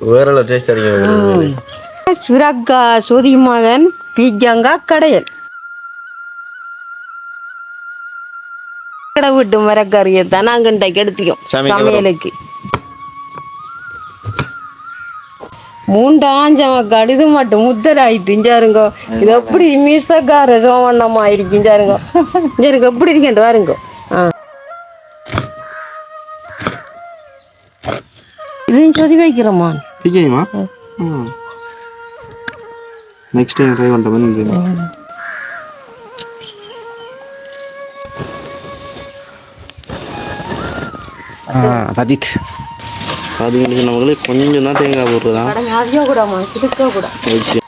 வேற டேஸ்ட் அடிக்க சுரக்கா சொதி மகன் பீஜங்கா கடையல். கடை விட்டு மரக்கறியை தான் நாங்கள் இன்றைக்கு எடுத்துக்கோம் சமைக்க சமையலுக்கு. மூண்டாஞ்சம கடிது மட்டும் முத்தராய் திஞ்சாருங்க. இது எப்படி மீசக்கார சோவண்ணமா இருக்கிஞ்சாருங்க இங்க எப்படி இருக்கேன் பாருங்க. ஆ. இதையும் சொதி வைக்கிறோமா பிடிக்குமா நெக்ஸ்ட் டைம் ட்ரை பண்ணுறேன் அஜித் பார்த்தீங்கன்னு நம்மளே கொஞ்சம் தான் தேங்காய் போடுறதா? கடங்க அதிகம் கூடாமா சிடுக்க கூட. ஓகே.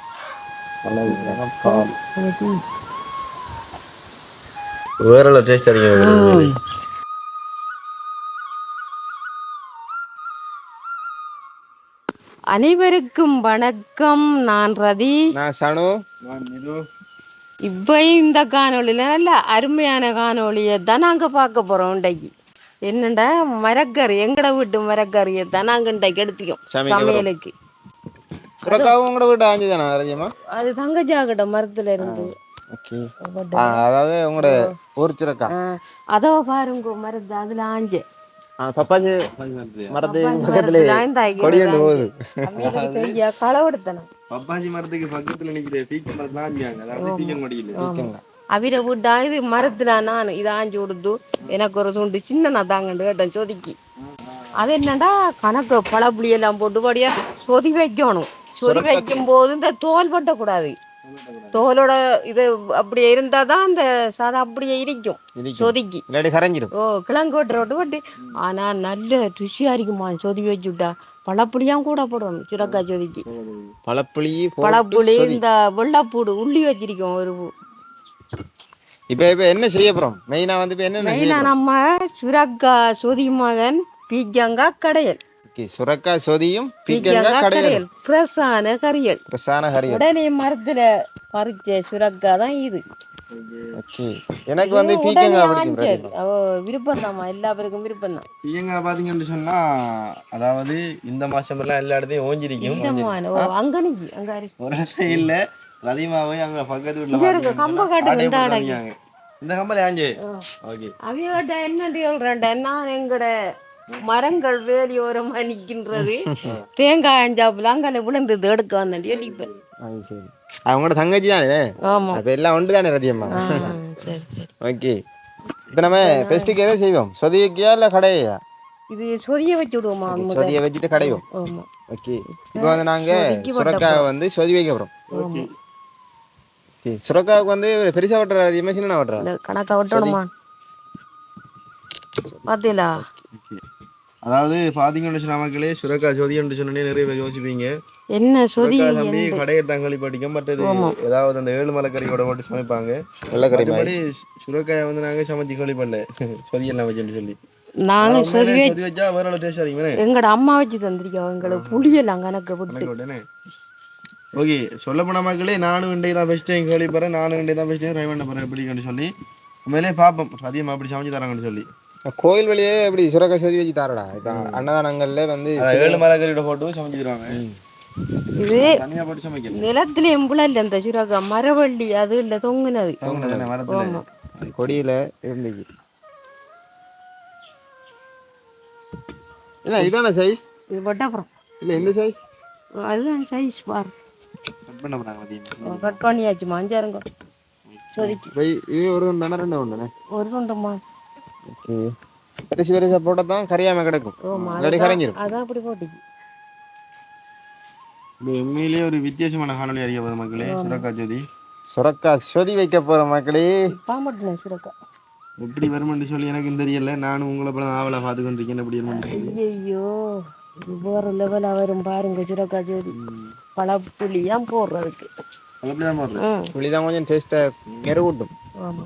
வேற டேஸ்ட் அடிக்க அனைவருக்கும் வணக்கம். நான் ரதி. நான் சனு. இப்பயும் இந்த காணொளியில் நல்ல அருமையான காணொளியை தான் நாங்கள் பார்க்க போகிறோம் இன்றைக்கு. என்னண்டா மரக்கறி எங்கட வீட்டு மரக்கறியை தான் நாங்கள் இன்றைக்கு போறோம். சமையலுக்கு. உங்களோட வீட்டு ஆஞ்சு தானே அது தங்கஜாகிட்ட மரத்துல இருந்து. ஓகே. அதாவது உங்களோட ஊர் சுரக்கா. ஆ, அதோ பாருங்க மரத்து அதில் ஆஞ்சு. பப்பாஜி மரத்து பக்கத்துல கொடி ஒன்று போகுது பப்பாஜி மரத்துக்கு பக்கத்துல நிக்கிற பீக்க மரத்து தான் அதாவது பீக்கன் மடியில் அவிர விட்டா இது மரத்துல நான் இதை ஆஞ்சு கொடுத்து எனக்கு ஒரு துண்டு சின்ன நான் தாங்கன்னு கேட்டேன் சொதிக்கு அது என்னடா கணக்கு பழப்புளி எல்லாம் போட்டு படியா சொதி வைக்கணும் சொதி வைக்கும் போது இந்த தோல் பட்டக்கூடாது தோலோட இது அப்படியே இருந்தா தான் அந்த சாதம் அப்படியே இருக்கும். சொதிக்கு. கரைஞ்சிரும். ஓ கிழங்கு வெட்டுற விட்டு ஆனா நல்ல ருசியா இருக்குமா சொதி வச்சு விட்டா பழப்புளியாம் கூட போடணும் சுரக்கா சொதிக்கு. பழப்புளி பழப்புளி இந்த வெள்ளைப்பூடு உள்ளி வச்சிருக்கோம் ஒரு. இப்போ இப்போ என்ன செய்ய போறோம்? மெயினா வந்து இப்போ என்ன மெயினா நம்ம சுரக்கா சொதி மகன் பீஜங்கா கடையல். ஓகே. சுரக்கா சொதியும் பீக்கங்காய் கடையில். பிரசான கறியல். பிரசான ஹரியல் உடனே மரத்துல பறிச்ச சுரக்கா தான் இது. ஓகே. எனக்கு வந்து பீக்கங்காய் பிடிக்கும் விருப்பம் தாம்மா எல்லா பேருக்கும் விருப்பம் தான் பீயங்காய் பாத்தீங்கன்னு சொன்னா அதாவது இந்த மாசம் எல்லாம் எல்லா இடத்தையும் ஓஞ்சிருக்கும். அங்க நிக்கி அங்க. ஒரு இல்ல. அதிகமாவே அங்க பக்கத்து வீட்டுல கம்பு காட்டுக்கு இந்த கம்பல ஆஞ்சு? ஓகே. அவியோட என்ன சொல்றேன்டா நான் எங்கட மரங்கள் வேலியோரமா நிக்கின்றது. தேங்காய் அஞ்சாப்புல அங்கே விழுந்தது எடுக்க வந்தேன் அது சரி. அவங்களோட தங்கச்சி தானே? ஆமா. அப்ப எல்லாம் ஒன்று தானே சரி சரி. ஓகே. இப்போ நம்ம பெஸ்ட்டுக்கு எதை செய்வோம்? சொதி வைக்கியா இல்லை கடையா இது சொரிய வச்சு விடுவோமா? சொதியை வச்சுட்டு கடைவோம். ஆமா. ஓகே. இப்போ வந்து நாங்க சொதிக்கு வட்ட சுரக்காய் வந்து சொதி வைக்க போறோம். சுரக்காவுக்கு வந்து பெருசா வெட்டுற அதிகமாக சின்ன இல்ல, கணக்கா விட்டணுமா பாத்தீங்களா? அதாவது பாத்தீங்கன்னு சொன்னா மக்களே சுரக்கா சோதின்னு சொன்னே நிறைய பேர் யோசிப்பீங்க. என்ன சொதி சுரக்கா தம்பி எந்த- கடையை தங்களி படிக்கும் மற்றது. ஏதாவது அந்த ஏழு மலைக்கறியோட போட்டு சமைப்பாங்க. மற்றபடி சுரக்காயை வந்து நாங்க சமைச்சு கேள்விப்படல சொதியெல்லாம் வச்சுன்னு சொல்லி. நாங்க சொதி வச்சு சொதி வச்சா வேற டேஸ்ட் அடிக்குமே. எங்கட அம்மா வச்சு தந்திருக்கோம் எங்களுக்கு புளியெல்லாம் கணக்கு ஓகே சொல்ல போன மக்களே நானும் இன்றைக்கு தான் ஃபஸ்ட் டைம் கேள்விப்படுறேன் நானும் இன்றைக்கு தான் ஃபஸ்ட் டைம் ட்ரை பண்ண போகிறேன் எப்படின்னு சொல்லி. உண்மையிலே பார்ப்போம் அதிகமாக அப்படி சமைச்சு தராங்கன்னு சொல்லி. கோயில் வழியே எப்படி சுரக்காய் சொதி வச்சு தாரடா? இப்போ அன்னதானங்கள்ல வந்து ஏழு மலைக்கறியோட போட்டு சமைச்சு தருவாங்க இது தனியாக போட்டு சமைக்கல நிலத்துல எம்புல இந்த சுரக்கா. மரவள்ளி அது இல்ல தொங்குனது. ஆமா. கொடியில இருந்துச்சு. இல்லை இதான சைஸ் இது வட்டப்புறம் இல்லை இந்த சைஸ் அதுதான் சைஸ் பாரு. கட் பண்ண அதிகமாக கட் பண்ணியாச்சு மாஞ்சாருங்க இது ஒரு ரெண்டு ஒன்றுண்ணே ஒரு துண்டுமா? ஓகே. பெருசு பெருசாக போட்டால் தான் கரையாமல் கிடக்கும். இல்லாட்டி கரைஞ்சிரும் அதான் அப்படி இது உண்மையிலேயே ஒரு வித்தியாசமான காணொலி அறிய போகுது மக்களே. சுரக்கா ஜோதி. சுரக்காய் சொதி வைக்க போகிற மக்களே. பாம்பட்டின சுரக்கா. எப்படி வருமென்று சொல்லி எனக்கும் தெரியல. நானும் உங்களை போல ஆவலை பார்த்து கொண்டிருக்கேன். எப்படி வருமென்று சொல்லி. ஐயோ இது வேற லெவலா வரும் பாருங்க சுரக்கா ஜோதி. பழப்புளியா போடுறதுக்கு. போடுறேன் ம் புளி தான் கொஞ்சம் டேஸ்ட்டை மெருகூட்டும் ஆமா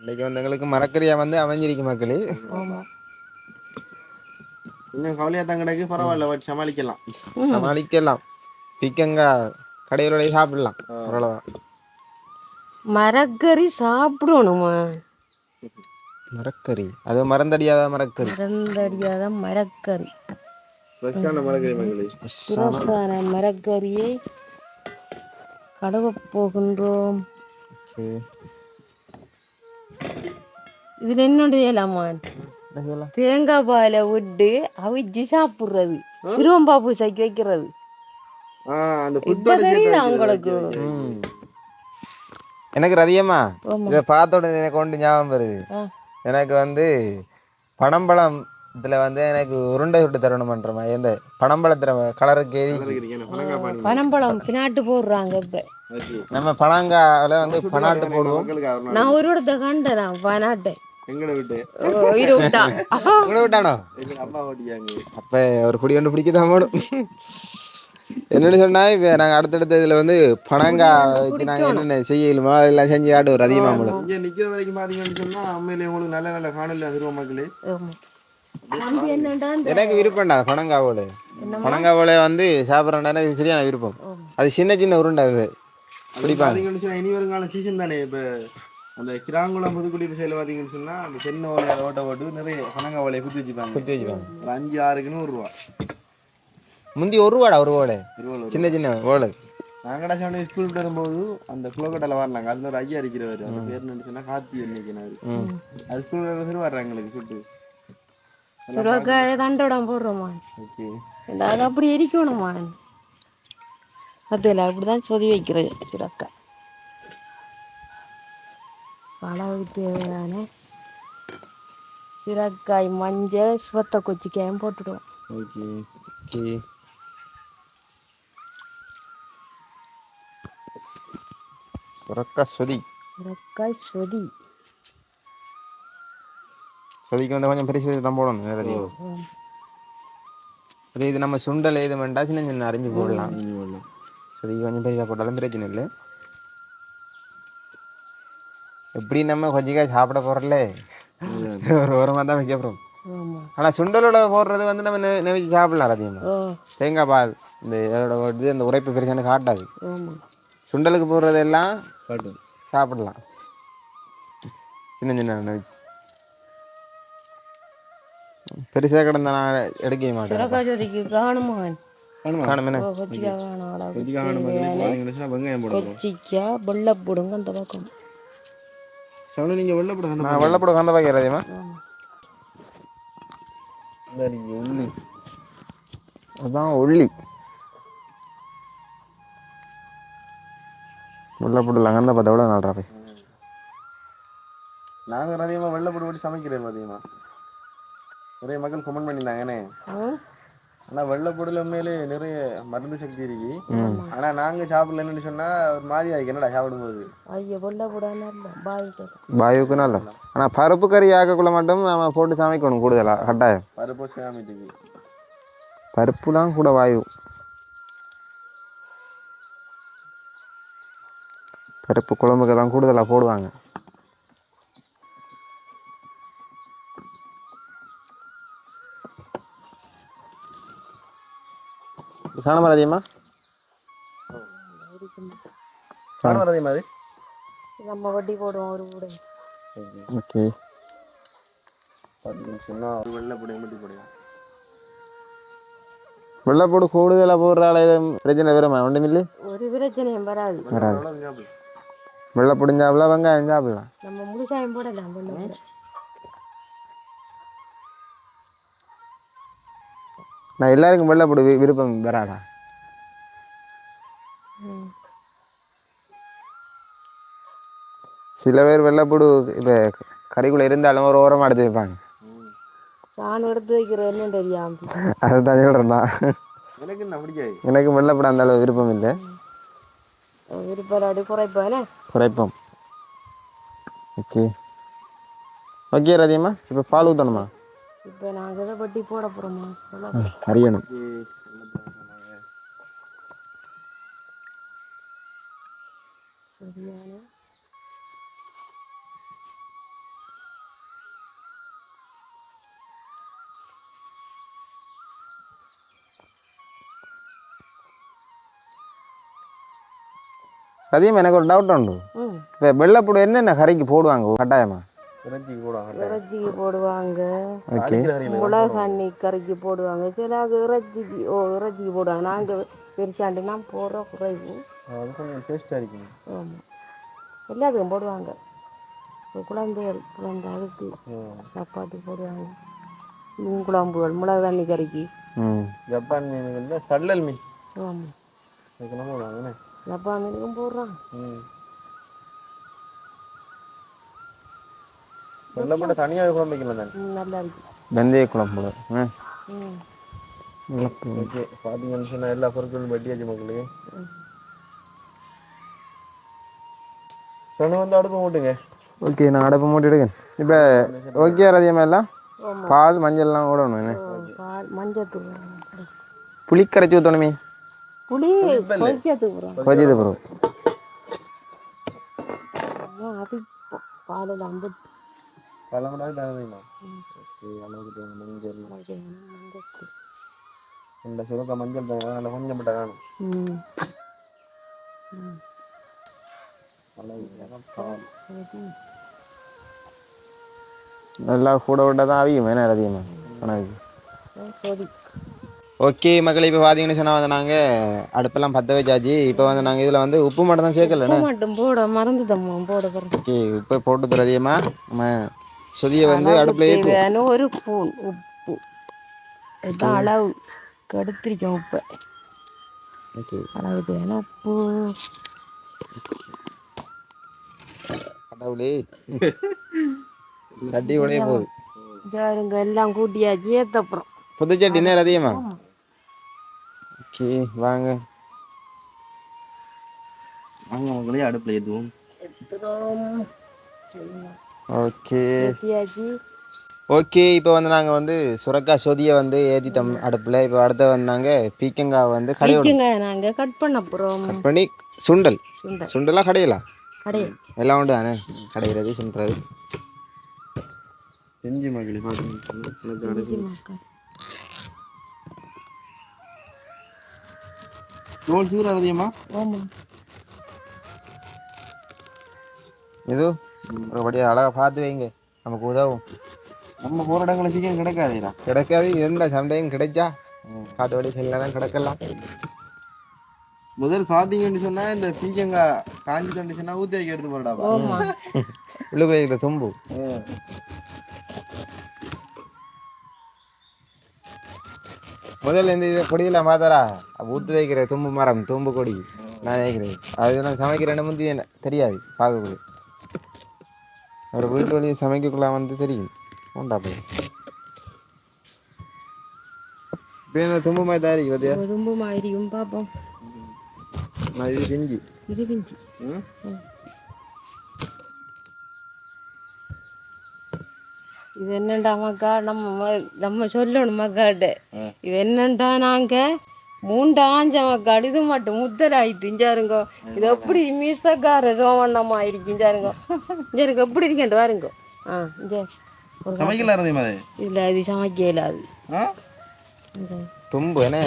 இன்னைக்கு வந்து எங்களுக்கு மரக்கறியா வந்து அமைஞ்சிருக்கு மக்களே. ஆமா. கொஞ்சம் கவலையாக தான் கிடக்கு. பரவாயில்ல பட் சமாளிக்கலாம். சமாளிக்கலாம். பிக்கங்காய் கடையிலோட சாப்பிடலாம். அவ்வளோதான் மரக்கறி சாப்பிடணுமா? மரக்கறி. அது மறந்தடியாத மரக்கறி. மறந்தடியாத மரக்கறி. மரக்கறி மரக்கறியை கடவப் போகின்றோம். ஓகே இதுல என்ன செய்யலாமான் தேங்காய் பாலை விட்டு அவிச்சு சாப்பிடுறது திருவம்பா பூசைக்கு வைக்கிறது ஆ அந்த இப்ப தெரியுதா உங்களுக்கு. எனக்கு ரதியம்மா. இதை பார்த்த உடனே எனக்கு ஒன்று ஞாபகம் வருது. எனக்கு வந்து பனம்பழம் இதுல வந்து எனக்கு உருண்டை விட்டு தரணுமன்ற மாதிரி இந்த பனம்பழத்துல கலருக்கு ஏறி பனம்பழம் பின்னாட்டு போடுறாங்க இப்ப நம்ம பனங்கால வந்து பனாட்டு போடுவோம் நான் ஒரு இடத்த கண்டேன் நான் பனாட்டை எங்களை விட்டு? உயிரை விட்டா. கூட விட்டானோ? எங்க அம்மா ஓட்டியாங்க அப்ப ஒரு குடி ஒன்று பிடிக்கதான் போடும் என்னன்னு சொன்னா இப்ப நாங்க அடுத்தடுத்த இதுல வந்து பனங்காய் வச்சு நாங்க என்னென்ன செய்யலுமோ அதெல்லாம் செஞ்சு ஆடுவோம் அதிகமாக போடும். இங்க நிக்கிற வரைக்கும் பாத்தீங்கன்னு சொன்னா உண்மையிலே உங்களுக்கு நல்ல நல்ல காணொலி அதிர்வ மக்களே. எனக்கு விருப்பம்டா பனங்காவோட பனங்காவோட வந்து சாப்பிட்றேன்டா எனக்கு சரியான விருப்பம். அது சின்ன சின்ன உருண்டை அது. பிடிப்பாங்க. இனி வருங்கால சீசன் தானே இப்ப அந்த கிராங்குளம் புதுக்குடி சைடுல பாத்தீங்கன்னு சொன்னா அந்த தென்னை ஓலையை ஓட்ட போட்டு நிறைய பனங்க ஓலையை குத்தி வச்சுப்பாங்க. குத்தி வச்சுப்பாங்க. ஒரு அஞ்சு ஆறுக்கு நூறு ரூபா. முந்தி ஒரு ரூபாடா ஒரு ஓலை? சின்ன சின்ன ஓலை. நாங்கடா சாமி ஸ்கூல் விட்டு வரும்போது அந்த குளக்கட்டையில வரலாங்க அதுல ஒரு ஐயா இருக்கிறவர். அந்த பேர் என்ன சொன்னா கார்த்தி என்னைக்கினாரு அது ஸ்கூல் வந்து வர்றாங்க எங்களுக்கு சுட்டு சுரக்காயை தண்டோடம் போடுறோமா? ஓகே. அது அப்படி எரிக்கணுமா? அதில் அப்படிதான் சொதி வைக்கிறது சுரக்காய் அளவு தேவையான சுரக்காய் மஞ்சள் சுவத்த கொச்சிக்காயும் போட்டுடுவோம். Okay okay. சுரக்கா சொதி. சுரக்காய் சொதி. சொதிக்கு வந்து கொஞ்சம் பெருசு தான் போடணும் நிறைய இது நம்ம சுண்டல் இது வேண்டாம் சின்ன சின்ன அரிஞ்சு போடலாம். சொதிக்கு கொஞ்சம் பெருசாக போட்டாலும் பிரச்சனை இல்லை. எப்படி நம்ம கொஞ்சம் சாப்பிட போகிறல ஒரு ஓரமாக தான் வைக்க போகிறோம் ஆனால் சுண்டலோட போடுறது வந்து நம்ம நெ- நெவிச்சு சாப்பிடலாம் அதிகமாக தேங்காய் பால் இந்த இதோட இது இந்த உரைப்பு பெருசான காட்டாது. சுண்டலுக்கு போடுறதெல்லாம் காட்டு சாப்பிடலாம். சின்ன சின்ன பெருசாக கிடந்த நான் எடுக்கவே மாட்டேன். காணுமா? வெங்காயம் போடுங்க அந்த பக்கம். சவுண்ட் நீங்க வெள்ள போட நான் வெள்ளப்பட கந்த பாக்கிறேன் அதிகமாக ஆமா உள்ளி அதான் உள்ளி வெள்ளப்படலாம் கந்த பார்த்தா எவ்வளோ நாள் போய்? நாங்க அதிகமா வெள்ள போட்டு போட்டு சமைக்கிறேன் அதிகமா நிறைய மக்கள் கமெண்ட் பண்ணியிருந்தாங்கண்ணே. ஆனா வெள்ளை பொருள் உண்மையிலே நிறைய மருந்து சக்தி இருக்கு. ஆனா நாங்க சாப்பிடலன்னு சொன்னா ஒரு மாதிரி ஆயிக்கு என்னடா சாப்பிடும்போது? ஐயோ வெள்ளை போடாம இல்லை பாய்க்கு நல்ல. ஆனால் பருப்பு கறி ஆக்கக்குள்ள மட்டும் நம்ம போட்டு சமைக்கணும் கூடுதலாக கட்டாயம். பருப்பு சாமிட்டுக்கு பருப்புலாம் கூட வாயு பருப்பு குழம்புக்கு தான் கூடுதலாக போடுவாங்க. காணமா அதிகமா காணும் அதே மாதிரி நம்ம வட்டி போடுவோம் ஒரு கூட ஓகே வெள்ளைப்பூடு கூடுதலாக போடுறால இது பிரச்சனை வருமா ஒன்றுமில்லை ஒரு பிரச்சனையும் வராது வராது வெள்ளைப்பூடு சாப்பிடலாம் வெங்காயம் சாப்பிடலாம் நம்ம முழுசாயம் போடலாம் நான் எல்லாருக்கும் வெள்ளைப்பூடு வி- விருப்பம் வராதா. சில பேர் வெள்ளைப்பூடு இப்போ கறிக்குள்ளே இருந்தாலும் ஒரு ஓரமாக எடுத்து வைப்பாங்க. நான் எடுத்து வைக்கிறேன் என்ன தெரியாம. அதுதான் சொல்கிறேன் நான் எனக்கு பிடிக்காது. எனக்கு வெள்ளைப்பூடு அந்த அளவு விருப்பம் இல்லை. விருப்பம் குறைப்பானே குறைப்போம் ஓகே. ஓகே ரதியம்மா இப்போ பால் ஊற்றணுமா இப்போ நாங்கள் எதை வட்டி போட போகிறோமா அறியணும். சரியான. எனக்கு ஒரு டவுட் உண்டு. இப்போ வெள்ளைப்பூடு என்னென்ன கறிக்கு போடுவாங்க? கட்டாயமா? இறைச்சிக்கு போடுவாங்க. இறைச்சிக்கு போடுவாங்க. ஓகே. அடிக்கிற கறியில மிளகு தண்ணி கறிக்கு போடுவாங்க. சில இறைச்சிக்கு ஓ இறைச்சிக்கு போடுவாங்க. நாங்கள் பெருசாண்டுனா போடுற குறைவு. அது கொஞ்சம் டேஸ்ட்டாக இருக்கும். ஆமாம் எல்லாத்துக்கும் போடுவாங்க. குழந்தைகள் குழந்தை அதுக்கு சப்பாத்தி போடுவாங்க. மீன் குழம்புகள் மிளகு தண்ணி கறிக்கு ம். ஜப்பான் மீனுகளில் சல்லல் மீன். ஆமாம் டப்பா மீனுக்கும் போடுறான் ம் வெள்ளம் போட்டு தனியாக குழம்பு வைக்கலாம் தானே ம், நல்லா இருக்கு வெந்தய குழம்பு ஓகே. பார்த்தீங்கன்னு சொன்னால் எல்லா பொருட்களும் வெட்டியாச்சு மக்களுக்கு சொன்ன வந்து அடுப்பு போட்டுங்க ஓகே நான் அடப்பு மூட்டிடுங்க. இப்போ ஓகே ரதியமா எல்லாம் பால் மஞ்சள்லாம் ஓடணும் என்ன? பால் மஞ்சத்தூள் புளி கரைச்சி ஊற்றணுமே புளி கொதிக்கத்துக்குறோம் கொதிச்சது பிறகு தகுதிமா ஓகே அளவுக்கு மஞ்சள். இந்த சுருக்க மஞ்சள் அதில் கொஞ்சம் மட்டும் காணும் பால். நல்லா கூட விட்டா தான் அவியும் ரதியமா உனக்கு கொதி ஓகே மக்களே இப்போ பார்த்தீங்கன்னு சொன்னால் வந்து நாங்கள் அடுப்பெல்லாம் பற்ற வச்சாச்சு. இப்போ வந்து நாங்கள் இதில் வந்து உப்பு மட்டும் தான் சேர்க்கலண்ணே உப்பு மட்டும் போட மறந்துட்டோம்மா போட ஓகே உப்பை போட்டு தரதியமா நம்ம சொதியை வந்து அடுப்பில் தேவையான ஒரு ஸ்பூன் உப்பு. இதுதான் அளவு. கெடுத்திருக்கேன் உப்பை. ஓகே. அளவு தேவையான உப்பு. கடவுளே. சட்டி உடைய போகுது. ஜாருங்க எல்லாம் கூட்டியாச்சு ஏத்தப்புறம். புதுச்சட்டி என்ன ரதியமா ஓகே வாங்க. வாங்க மக்களே அடுப்பில் ஏற்றுவோம் ஓகே. ஓகே இப்போ வந்து நாங்கள் வந்து சுரக்காய் சொதியை வந்து ஏற்றிட்டோம் அடுப்பில். இப்போ அடுத்த வந்து நாங்கள் பீக்கங்காய் வந்து கடையோட பீக்கங்க நாங்க கட் பண்ண போறோம். கட் பண்ணி சுண்டல். சுண்டல். சுண்டலாக கடையலாம் கடையில் எல்லாம் உண்டு தானே? கடைகிறது சுண்டுறது. செஞ்சு பார்த்தீங்கன்னா தோல் சூறு அதிகமா ஆமா படியா அழகாக பார்த்து வைங்க. நமக்கு உதவும். நம்ம போகிற இடங்களில் சீக்கிரம் கிடைக்காதேடா. கிடைக்காது இருந்தா சம்டைம் கிடைச்சா காட்டு வழி செல்லாம் கிடக்கலாம். முதல் பார்த்தீங்கன்னு சொன்னா இந்த பீக்கங்காய் காஞ்சி சொன்னா ஊற்றி வைக்க எடுத்து உள்ள போய் தும்பு. முதல்ல இந்த இது கொடியெல்லாம் பார்த்தாரா? ஊத்து வைக்கிற தும்பு மரம் தும்பு கொடி. நான் வைக்கிறேன் அது நான் சமைக்கிறேன்னு முந்தி என்ன தெரியாது பார்க்கக்குள்ள. ஒரு வீட்டு வழி சமைக்கக்குள்ள வந்து தெரியும் உண்டா போய் என்ன தும்பு மாதிரி தான் இருக்கு பார்த்தியா ரொம்ப மாதிரியும் பார்ப்போம் இது செஞ்சு இது பிஞ்சு இது என்னண்டா மக்கா நம்ம நம்ம சொல்லணும் மக்காட்ட இது என்னண்டா நாங்க மூண்டு ஆஞ்ச மக்காடு இது மட்டும் முத்தராயிட்டு இஞ்சாருங்க இது எப்படி மீசக்கார சோவண்ணமா இருக்கு இஞ்சாருங்க இஞ்சாருங்க எப்படி இருக்கேன் பாருங்க. ஆ இங்க. இதுல இது சமைக்க இந்த தும்பு என்ன?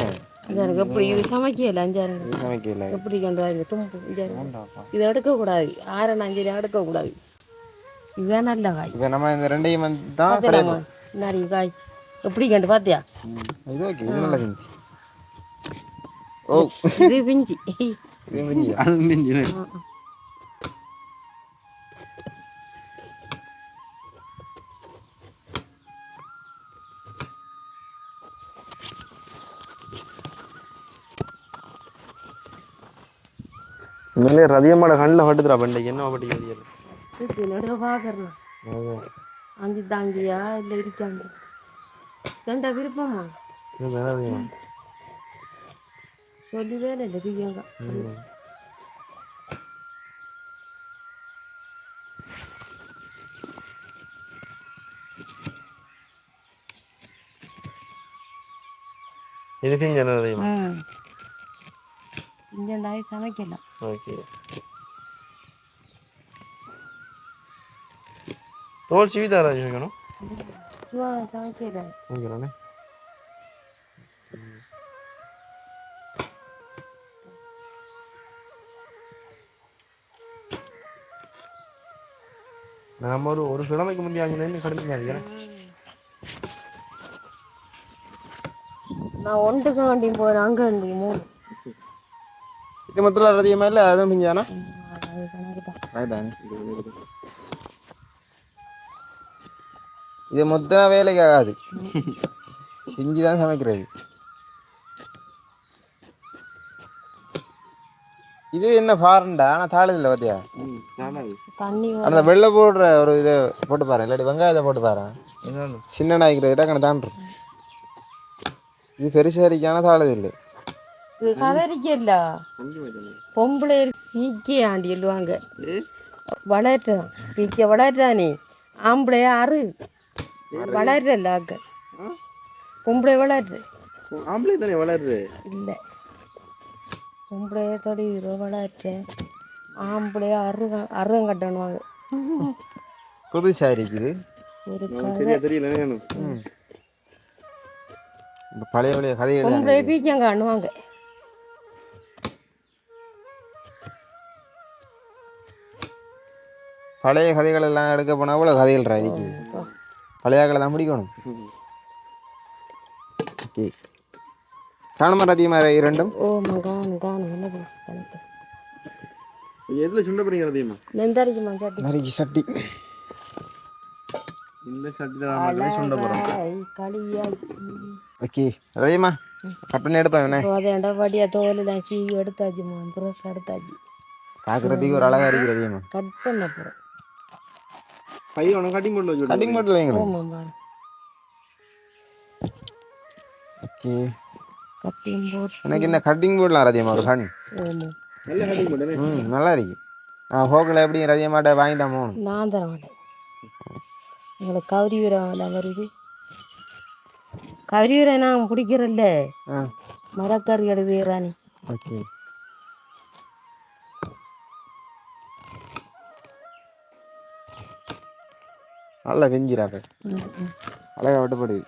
இஞ்சாருங்க எப்படி இது சமைக்க இயல இஞ்சாருங்க இது சமைக்கல. எப்படி கண்டாருங்க தும்பு இஞ்சாருங்க இதை எடுக்கக்கூடாது. ஆரை நஞ்சரி எடுக்கக்கூடாது. இதுதான் நல்ல காய். இப்போ நம்ம இந்த ரெண்டையும் தான் நிறைய காய். எப்படி கண்டு பார்த்தியா இது ஓகே இது நல்லா செஞ்சு ஓ இது பிஞ்சு இது மிஞ்சியா அது மிஞ்சி உண்மையிலே ரதியம்மாட கண்ணில் பட்டுதுடா பண்டைக்கு என்ன பட்டிக்க நடுவில் பார்க்குறேன் அஞ்சு தாங்கியா இல்லை இருக்காங்க ரெண்டா விருப்பமா. சொல்லி வேலை இல்லை பிரியாங்க இதுக்கு என்ன ரதியம்மா ம் இந்த நாய் சமைக்கலாம் ஓகே தோல் சீவிதா ராஜ் வைக்கணும் நம்ம ஒரு ஒரு கிழமைக்கு முந்தைய அங்கே கடுமையாக நான் ஒன்றுக்கு வண்டியும் போகிறேன் அங்கே இருந்து மூணு. இது மொத்தம் அதிகமாக இல்லை அதுவும் ரைட்டாங்க இது மொத்தம் வேலைக்கு ஆகாது. செஞ்சு தான் சமைக்கிறது. இது என்ன ஃபாரண்டா ஆனால் தாளது இல்லை பார்த்தியா அந்த வெள்ளை போடுற ஒரு இதை போட்டு பாரு இல்லாட்டி வெங்காயத்தை போட்டு பாரு. சின்ன நாய்க்கிறது டக்குனு தாண்டுரும் இது பெருசாரிக்கான தாளது இல்லை. இது கதறிக்கல பொம்பளை பீக்கே ஆண்டி சொல்லுவாங்க. வளர்றான் பீக்க வளர்றானே ஆம்பளை அறு. வளர்றல்ல அக்க பொம்பளை வளர்ற ஆம்பளை தானே வளருது இல்லை. வளர்றேன். ஆம்பளைய அரு அருகம் கட்டணுவாங்க புதுசா இருக்குது சரியா தெரியல எனக்கு. இந்த பழைய பழைய கதைகள் தான் பொம்பளைய பீக்கம் காணுவாங்க பழைய கதைகள் எல்லாம் எடுக்க போனால் அவ்வளோ கதைகள் இருக்குது பழைய கதை தான் பிடிக்கணும் ஓகே. காணுமா அதிகமாக இரண்டும்? ஓ காணும் காணும் எதுல சுண்ட போறீங்க அதிகமா நெந்தரிக்கு மஞ்சாட்டி நறுக்கி சட்டி. இந்த சட்டி தான் சுண்ட போறோம். களியாக்கி. ஓகே ரதியம்மா கட் பண்ணி எடுப்பேன் என்ன சோதேண்டா வடியா தோலெல்லாம் சீவி எடுத்தாச்சுமா ப்ரஷ் எடுத்தாச்சு. பார்க்குறதுக்கு ஒரு அழகாக இருக்குது ரதியம்மா கட் பண்ண போகிறோம் பையன் உனக்கு கட்டிங் பண்ணல வச்சு கட்டிங் மட்டும் வைங்களேன் ஆமாம் ஓகே. கட்டிங் போட்டு எனக்கு இந்த கட்டிங் போடலாம் ரதியம்மா ஒரு கண். ஆமாம் நல்ல கட்டிங் பண்ணே ம் நல்லா இருக்கு. நான் ஹோக்கில் எப்படி ரதியம்மாட்ட வாங்கி தான் போகணும் நான் தர மாட்டேன். உங்களுக்கு கவரி வீரம் வருது. கவரி வீரம் நான் பிடிக்கிறல்ல மரக்கறி எடுக்கிறானே ஓகே. நல்லா வெஞ்சிராப்ப அழகா விட்டுப்படுது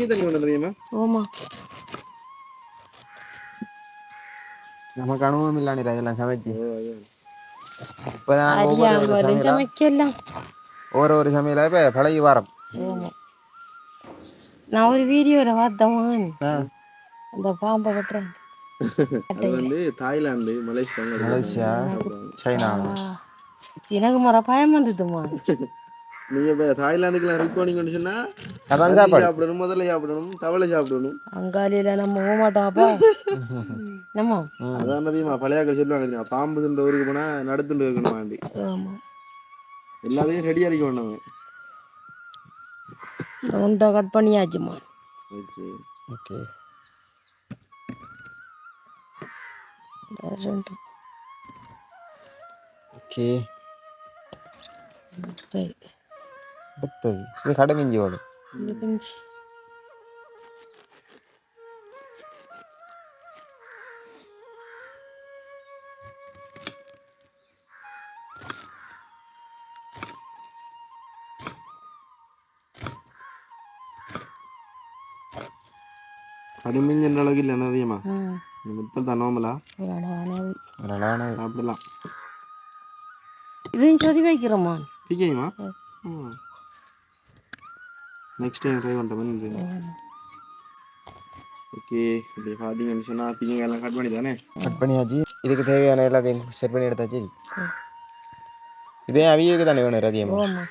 அங்கே தண்ணி பண்ண தெரியுமா? ஓமா நமக்கு அனுபவம் இல்லாண்டிரா இதெல்லாம் சமைச்சு இப்போதான் ஒவ்வொரு சமைக்கலாம் ஒரு ஒரு சமையல இப்போ பழகி வாரம். நான் ஒரு வீடியோவில் பார்த்தவன். அந்த பாம்பை கட்டுறேன் அது வந்து தாய்லாந்து மலேசியா? மலேசியா சைனா எனக்கு முறை பயம் வந்துட்டுமா நீங்க இப்ப தாய்லாந்துக்குலாம் ஹெல்ப் பண்ணீங்கன்னு சொன்னா அதான் சாப்பிடணும் முதல்ல சாப்பிடணும் தவளை சாப்பிடணும். அங்காளியில் நம்ம போக மாட்டோம்ப்பா நம்ம அதான் அதிகமா பழையாக்கள் சொல்லுவாங்க பாம்பு துண்ட ஊருக்கு போனா நடுத்துண்டு இருக்கணும் ஆண்டி ஆமாம் எல்லாத்தையும் ரெடியா இருக்க வேண்டாம். உண்டை கட் பண்ணியாச்சுமா ஓகே. ஓகே. ஓகே. சரி. அடுத்தது இது கடமிஞ்சியோடு கடுமைங்கிற அளவுக்கு இல்லை என்ன அதிகமா இந்த முத்தல் தான் நோமலா ஒரு அழகானது அழகான சாப்பிடலாம் இதையும் சொல்லி வைக்கிறோமா பிடிக்குமா நெக்ஸ்ட் டைம் ட்ரை பண்ணுறேன் ஓகே இப்படி பார்த்தீங்கன்னு சொன்னால் பிங்க எல்லாம் கட் பண்ணி தானே கட் பண்ணியாச்சு. இதுக்கு தேவையான எல்லாத்தையும் செட் பண்ணி எடுத்தாச்சு. இதே அவியவுக்கு தானே வேணும் ரதியம்மா ஓமா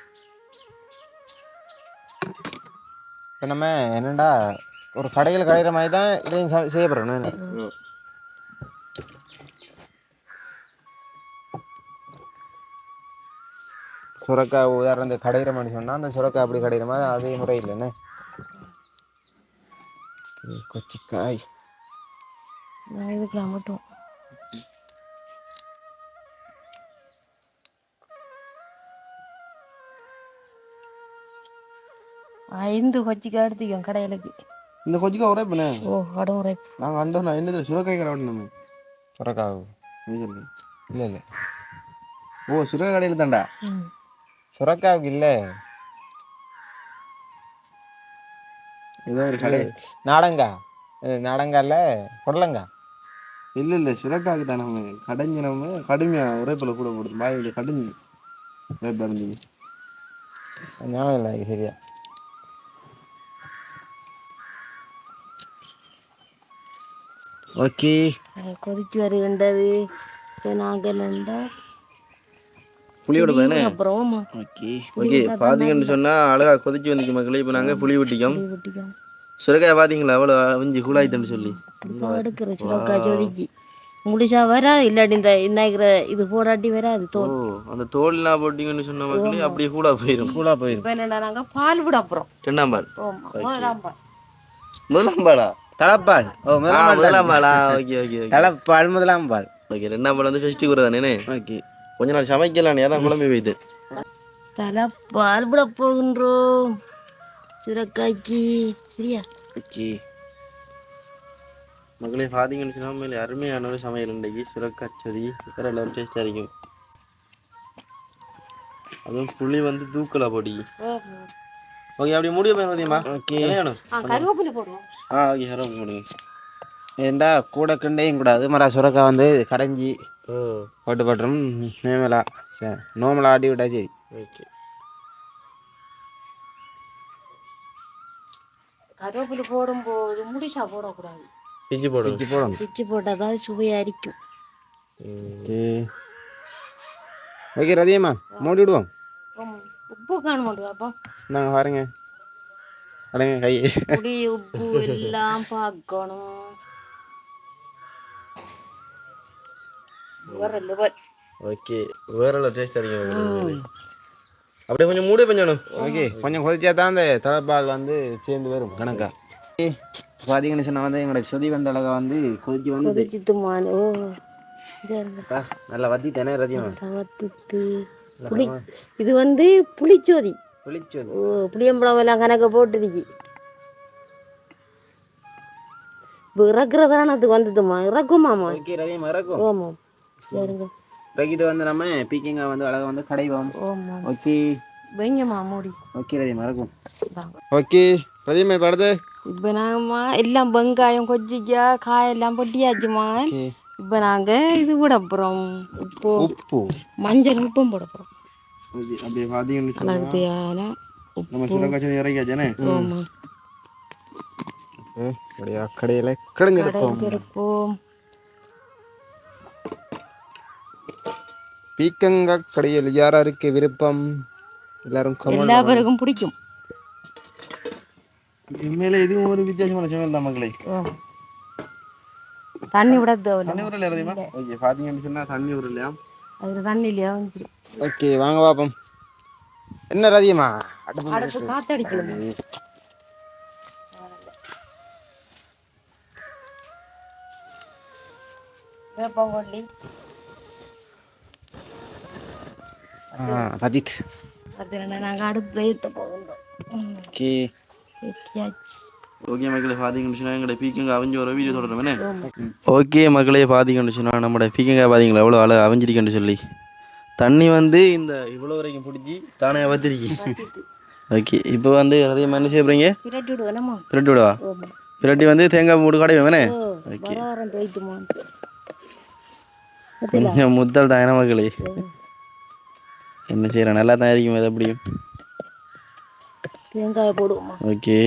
இப்போ நம்ம என்னடா ஒரு கடையில் கடையிற மாதிரி தான் இதையும் செய்ய போகிறோம் நான் சுரக்காய் உதாரணத்துக்கு கடையிற மாதிரி சொன்னால் அந்த சுரக்காய் அப்படி கடையிற மாதிரி அதே முறை இல்லைண்ணே கொச்சிக்காய். நான் இதுக்கெல்லாம் மட்டும் ஐந்து கொச்சிக்காய் எடுத்துக்கோங்க கடையிலுக்கு இந்த கொச்சிக்கா ஒரே பண்ண ஓ கடன் உரை நாங்கள் அண்டோம் நான் என்னது சுரக்காய் கடை நம்ம. சுரக்காய் இல்லை இல்லை. ஓ சுரக்காய் கடையில் தான்டா? ம். சுரக்காவுக்கு இல்ல ஏதோ ஒரு கடை நாடங்கா நாடங்கால பொடலங்கா இல்ல இல்ல சுரக்காக்கு தான் நம்ம கடைஞ்சு நம்ம கடுமையா உரைப்பில் கூட போடுது பாயில் கடிஞ்சு உரைப்பு இருந்தீங்க ஞாபகம் இல்லை சரியா ஓகே கொதிச்சு வருகின்றது இப்போ நாங்கள் இருந்தால் புளியோட பயனே அப்புறம் ஓகே. ஓகே பார்த்தீங்கன்னு சொன்னா அழகா கொதிச்சு வந்துச்சு மக்களே. இப்போ நாங்க புளி விட்டிக்கோம் சுரக்காய் பார்த்தீங்களா அவ்வளோ அவிஞ்சு கூலாயிட்டுன்னு சொல்லி. எடுக்கிற சுரக்கா சொதிக்கி முடிச்சா வராது இல்லாட்டி இந்த இன்னைக்கிற இது போடாட்டி வராது தோல். அந்த தோல்லாம் போட்டிங்கன்னு சொன்ன மக்களே அப்படியே கூட போயிடும் கூலா போயிடும் இப்போ என்னடா நாங்கள் பால் விட அப்புறம். ரெண்டாம் பால். ஆமாம் முதலாம் பால். தலைப்பால். ஓ முதலாம் முதலாம் பாலா. Okay okay okay. தலைப்பால் முதலாம் பால். ஓகே ரெண்டாம் பால் வந்து ஃபெஸ்டிவ் கூட தானே ஓகே. கொஞ்ச நாள் சமைக்கலாம் ஏதான் குழம்பு வைத்து. தலை பால் விட போகின்றோம் சுரக்காய்க்கு. சரியா? ஓகே மக்களே பார்த்தீங்கன்னு சொன்னா மேலே அருமையான ஒரு சமையல் இன்றைக்கு சுரக்காச்சொதி வேற லெவல் டேஸ்டாக இருக்கும். அதுவும் புளி வந்து தூக்கலா பொடி. ஓகே அப்படி முடிய போய் ஓகே ஆ ஓகே ஹரோ முடியுங்க இருந்தா கூட கிண்டையும் கூடாது. மரா சுரக்காய் வந்து கரைஞ்சி போட்டு போட்டுரும். நேமலா சரி நோமலா ஆட்டி விட்டா சரி. ஓகே. கருவேப்பிலை போடும்போது முடிச்சா போடக்கூடாது. பிஞ்சு போடுங்க பிச்சு போடணும். பிச்சு போட்டால் தான் சுவையாக இருக்கும் ஓகே. ரதியம்மா மூடி விடுவோம். உப்பு காண மாட்டேங்கப்பா நாங்கள் பாருங்க. அடங்க கை. உப்பு எல்லாம் பார்க்கணும். வேற level. ஓகே டேஸ்டாக இருக்கும் அப்படியே கொஞ்சம் மூடி பஞ்சணும் ஓகே கொஞ்சம் கொதிச்சா தான் அந்த தலைப்பால் வந்து சேர்ந்து வரும் கணக்கா. பார்த்தீங்கன்னு சொன்னால் வந்து எங்களோட சொதி வந்த அழகா வந்து கொதிச்சு வந்து. நல்லா வத்திட்டேனே ரதியம்மா தவத்துக்கு புளி இது வந்து புளிச்சோதி. வெளிச்சது ஓ புளியம்பழம் எல்லாம் கணக்க போட்டுருக்கு. இப்போ இறக்குறதான அது வந்ததுமா இறக்குமாமா இறக்கும். ஆமாம். இது வந்து நம்ம பீக்கிங்கா வந்து அழகா வந்து கடைவோம். ஓகே. வைங்கம்மா மூடி. ஓகே இறக்கும் இந்தாங்க. ஓகே. ரதியம்மா இப்போ அடுத்து இப்போ நாங்கம்மா எல்லாம் வெங்காயம் கொச்சிக்காய் காயெல்லாம் பொட்டியாச்சுமா ஓகே. இப்போ நாங்கள் இது போட போகிறோம் உப்பு. உப்பு. மஞ்சள் உப்பும் போட போகிறோம் அப்படியே தேவையான நம்ம சுரக்காய்ச்சொதி இறக்கியாச்சானே ஆமாம் அப்படியே கடையில் கடைஞ்செடுப்போம் கடைக்கு இருப்போம் பீக்கங்கா கடையில் யாராருக்கு விருப்பம்? எல்லாரும் எல்லா பேருக்கும் பிடிக்கும். உண்மையில இதுவும் ஒரு வித்தியாசமான சமையல் தான் மக்களே. தண்ணி விட தண்ணி ஊரில் இறதியுமா ஓகே பார்த்தீங்கன்னு சொன்னா தண்ணி ஊரில் அதில் தண்ணி இல்லையா? ஓகே வாங்க பாப்போம். என்ன ரதியம்மா? அடுப்பு அடுத்து காத்தடிக்கணும் வேப்பங்கொல்லி அது என்ன நாங்கள் அடுப்பு ஏற்ற ஓகே. ஓகே மக்களே பார்த்தீங்கன்னு சொன்னா எங்களோட பீக்கங்க அவிஞ்சு ஒரு வீடியோ ஆமா. ஓகே மக்களே பார்த்தீங்கன்னு சொன்னால் நம்மளோட பீக்கங்காய் பார்த்தீங்களா எவ்வளோ அழகாக அவிஞ்சிருக்கேன்னு சொல்லி. தண்ணி வந்து இந்த இவ்வளோ வரைக்கும் பிடிச்சி தானே வத்திருக்கி. ஓகே இப்போ வந்து அதையும் என்ன செய்ய போகிறீங்க பிரட்டி விடவா. பிரட்டி வந்து தேங்காய் மூடு கடையும் வேணே ஓ வர வாரம் போயிட்டுமா? பத்தில கொஞ்சம் முத்தல் என்ன மக்களே என்ன செய்கிறேன் நல்லா தான் இருக்கும் எது எப்படியும் தேங்காயை போடுவோமா ஓகே.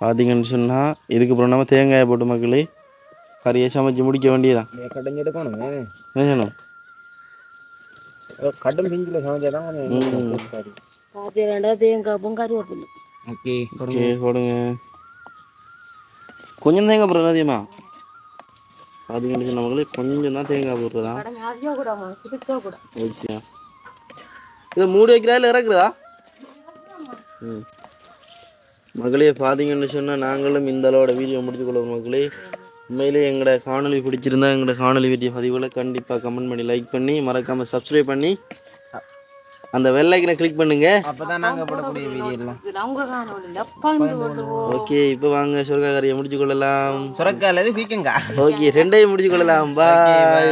பார்த்தீங்கன்னு சொன்னால் இதுக்கு அப்புறம் நம்ம தேங்காயை போட்டு மக்களே கறியை சமைச்சு முடிக்க வேண்டியதான் கடைஞ்செடுக்கணும் என்ன செய்யணும்? கடும் பிஞ்சில் சமைச்சாதான் ம். பார்த்தீங்கன்னா தேங்காய் பொங்கருவேப்பில்லை ஓகே ஓகே போடுங்க. கொஞ்சம் தேங்காய் போடுறது அதிகமா? பார்த்தீங்கன்னு சொன்ன மக்களே கொஞ்சம் தான் தேங்காய் போடுறதா? ஓகே. இதை மூடி வைக்கிறா இல்லை இறக்குறதா ம் மகளே பார்த்தீங்கன்னு சொன்னால் நாங்களும் இந்த அளவோட வீடியோ முடிச்சுக்கொள்ளும் மக்களே உண்மையிலே எங்களோட காணொளி பிடிச்சிருந்தா எங்களோட காணொளி வீடியோ பதிவுகளை கண்டிப்பாக கமெண்ட் பண்ணி லைக் பண்ணி மறக்காமல் சப்ஸ்கிரைப் பண்ணி அந்த வெள் ஐக்கனை கிளிக் பண்ணுங்க. அப்பதான் நாங்க போடக்கூடிய வீடியோ எல்லாம். இது அவங்க காணொலியில் பங்கு போடுவோம். ஓகே இப்போ வாங்க சொர்க்கா கறியை முடிச்சு கொள்ளலாம் சுரக்கால பீக்கங்கா ஓகே ரெண்டையும் முடிச்சு கொள்ளலாம் பாய்